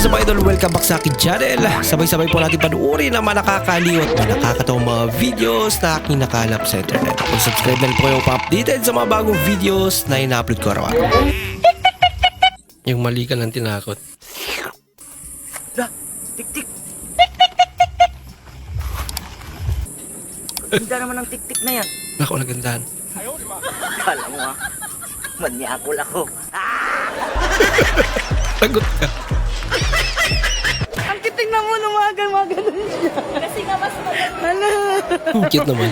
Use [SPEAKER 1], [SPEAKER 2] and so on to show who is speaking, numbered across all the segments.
[SPEAKER 1] is up idol? Welcome back sa akin channel. Sabay-sabay po natin panuorin ang mga nakakaliw at mga nakakatawang mga videos na aking nakalap sa internet. Kung subscribe na po kayo pa-updated sa mga bagong videos na ina-upload ko araw-araw. Yung mali ka lang tinakot.
[SPEAKER 2] La, tik-tik. Ganda naman ang tik-tik na yan.
[SPEAKER 1] Naku, nagandahan.
[SPEAKER 2] Kala mo ah. Manyakol ako.
[SPEAKER 1] Tagot ka.
[SPEAKER 3] Na magagal siya. Kasi nga mas maganda. Hala,
[SPEAKER 1] Ang cute naman.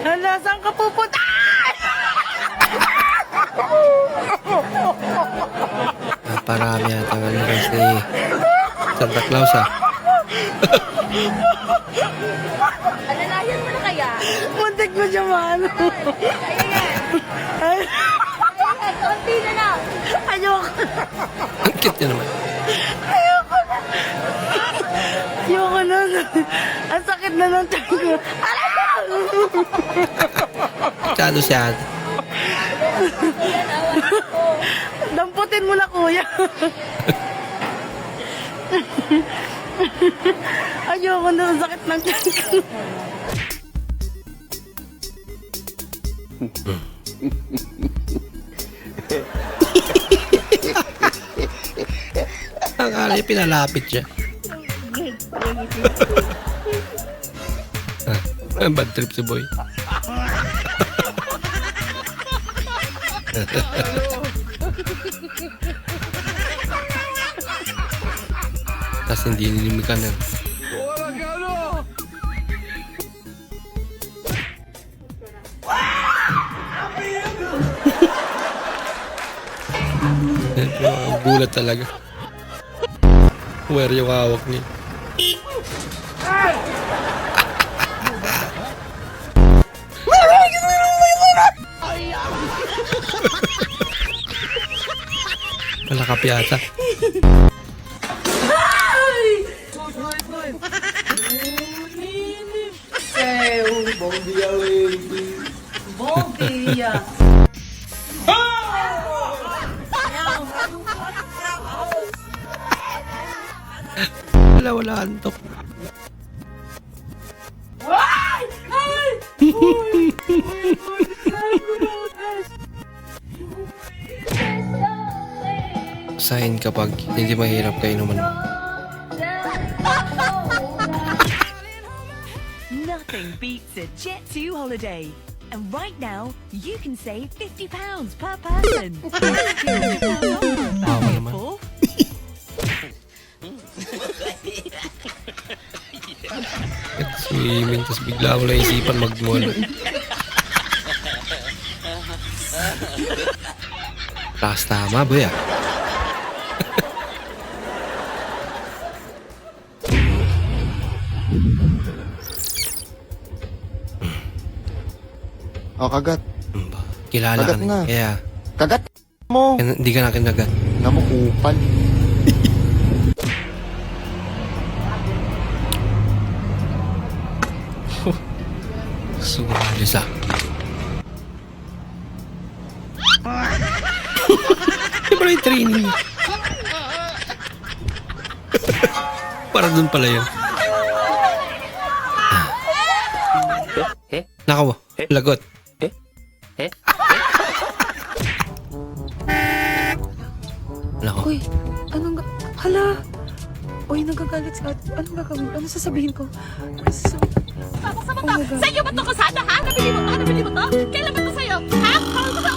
[SPEAKER 3] hala, saan ka pupunta?
[SPEAKER 1] Ah, parami yata nga nila si Santa Claus ah.
[SPEAKER 4] Alalayan mo na kaya?
[SPEAKER 3] Muntik mo siya maano. Ay,
[SPEAKER 4] Ayan, konti na lang.
[SPEAKER 3] ayoko.
[SPEAKER 1] Ang cute niya naman.
[SPEAKER 3] Ayoko na. Ang sakit na ng tiyan ko.
[SPEAKER 1] Masyado siya.
[SPEAKER 3] Damputin mo na, kuya. Ayoko na. Ang sakit ng tiyan ko.
[SPEAKER 1] Ang alay, pinalapit siya. Ah, bad trip si boy. Tapos hindi ninimikan na. Gulat talaga. Where yung hawak niya. Malakap yata.
[SPEAKER 3] Bom dia.
[SPEAKER 1] Wala, wala antok. Sign kapag hindi mahirap kayo naman.
[SPEAKER 5] Nothing beats a Jet2 holiday. And right now, you can save £50 per person.
[SPEAKER 1] Swimming, tapos bigla mo lang isipan mag-mall. Lakas tama, boy ah.
[SPEAKER 6] O, kagat.
[SPEAKER 1] Hmm, ba? Kilala ka
[SPEAKER 6] Kagat
[SPEAKER 1] na.
[SPEAKER 6] na.
[SPEAKER 1] Kaya,
[SPEAKER 6] Kagat mo.
[SPEAKER 1] hindi ka na kinagat.
[SPEAKER 6] Namukupal.
[SPEAKER 1] Sumali sa. Siyempre yung training. Para dun pala yun.
[SPEAKER 2] Eh?
[SPEAKER 1] Nakaw, lagot.
[SPEAKER 2] Eh? Eh?
[SPEAKER 1] Nako.
[SPEAKER 3] Uy, anong... Hala! Uy, nagagalit si ate. Anong gagawin? Ano sasabihin ko? Ano sasabihin?
[SPEAKER 4] Tapos sa
[SPEAKER 3] Oh my God.
[SPEAKER 4] Sa'yo ba ito kasada, ha? Nabili mo to? Nabili mo to? Kailan ba ito sa'yo? Ha? Kawal mo to?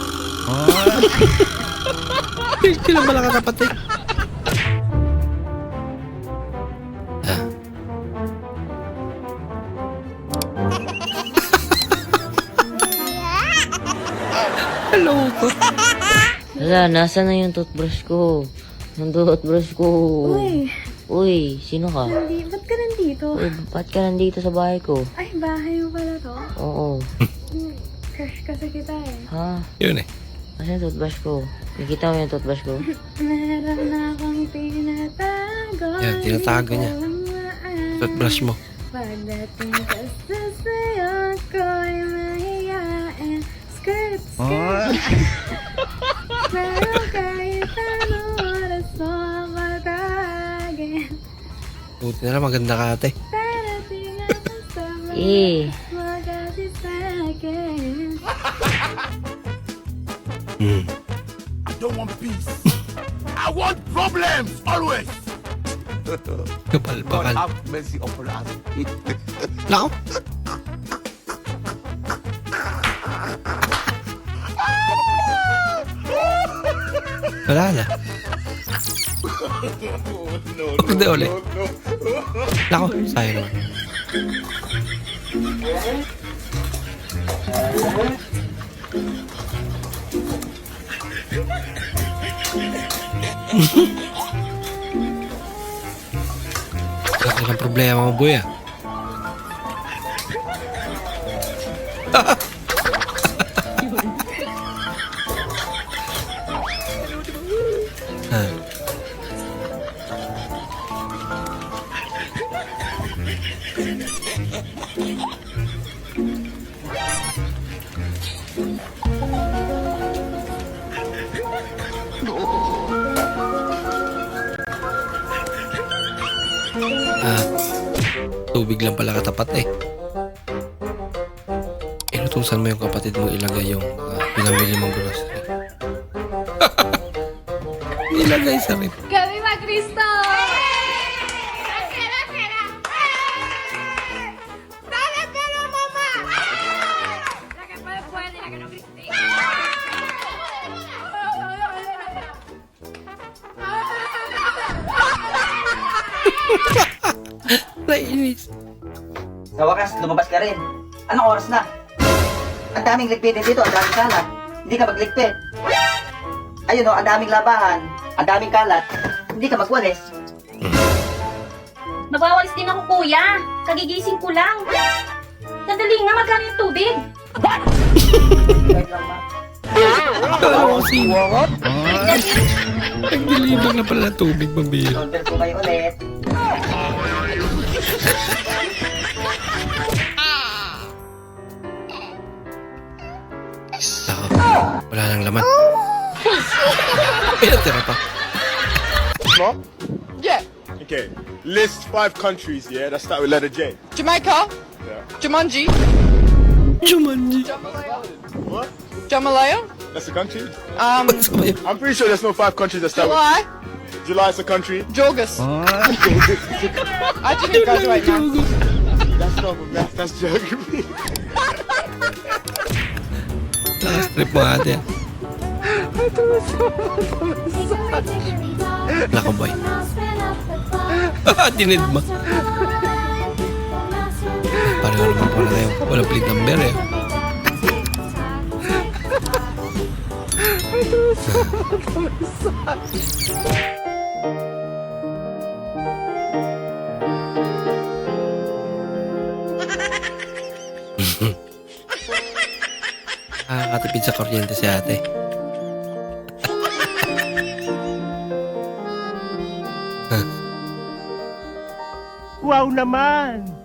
[SPEAKER 1] Sila pala ka kapatid. Ah. Hello ko.
[SPEAKER 7] Wala, nasa na yung toothbrush ko? Yung toothbrush ko.
[SPEAKER 8] Uy,
[SPEAKER 7] Uy, sino ka?
[SPEAKER 8] hindi, ba't ka nandito?
[SPEAKER 7] Uy, ba't ka nandito sa bahay ko?
[SPEAKER 8] Ay, bahay mo pala to?
[SPEAKER 7] Oo.
[SPEAKER 8] Hmm, Crush kasi kita eh.
[SPEAKER 7] Ha?
[SPEAKER 1] Yun eh.
[SPEAKER 7] Kasi yung toothbrush ko. Nakikita mo yung toothbrush ko?
[SPEAKER 8] Meron na akong tinatago.
[SPEAKER 1] Yan, tinatago niya. Toothbrush mo.
[SPEAKER 8] Pagdating ka sa sayo ko'y mahihain. Skirt, skirt. Pero kahit
[SPEAKER 1] Buti na lang maganda ka ate.
[SPEAKER 8] Darating ang sama
[SPEAKER 7] Eh,
[SPEAKER 8] Magkasi sa akin
[SPEAKER 1] Hmm. Kapal bakal. Nako. Wala na. Hindi ulit. Nako, sayang naman. Laki ng problema mo, boy. Ah. Tubig lang pala katapat eh. Inutusan mo yung kapatid mo ilagay yung uh, pinamili mong grocery. Ilagay sa rip.
[SPEAKER 8] Gabi ba, Cristo?
[SPEAKER 4] Pera, pera!
[SPEAKER 2] Sa wakas, lumabas ka rin. Anong oras na? Ang daming ligpitin dito, ang daming kalat. Hindi ka magligpit. Ayun o, ang daming labahan, ang daming kalat. Hindi ka magwalis.
[SPEAKER 4] Magwawalis din ako, kuya. Kagigising ko lang. Sandali nga, magkano yung tubig?
[SPEAKER 2] Wait lang.
[SPEAKER 1] Nagdilibang na pala tubig, pambira.
[SPEAKER 2] Order ko kayo ulit.
[SPEAKER 1] Wala nang laman. Eh, natira pa.
[SPEAKER 9] Okay, list five countries, yeah, that start with letter J.
[SPEAKER 10] Jamaica,
[SPEAKER 9] Yeah.
[SPEAKER 10] Jumanji,
[SPEAKER 1] Jumanji.
[SPEAKER 9] What?
[SPEAKER 10] Jamalaya,
[SPEAKER 9] That's a country?
[SPEAKER 10] um,
[SPEAKER 9] I'm pretty sure there's no five countries that start
[SPEAKER 10] July,
[SPEAKER 9] with July is a country.
[SPEAKER 10] Jogus. I just need guys right now.
[SPEAKER 9] That's not math, that's geography.
[SPEAKER 1] Last trip mo ate. Nako, boy. Dinid mo. Pareho naman pala kayo. Wala plate number eh. Nakakatipid sa kuryente si ate.
[SPEAKER 6] Wow naman!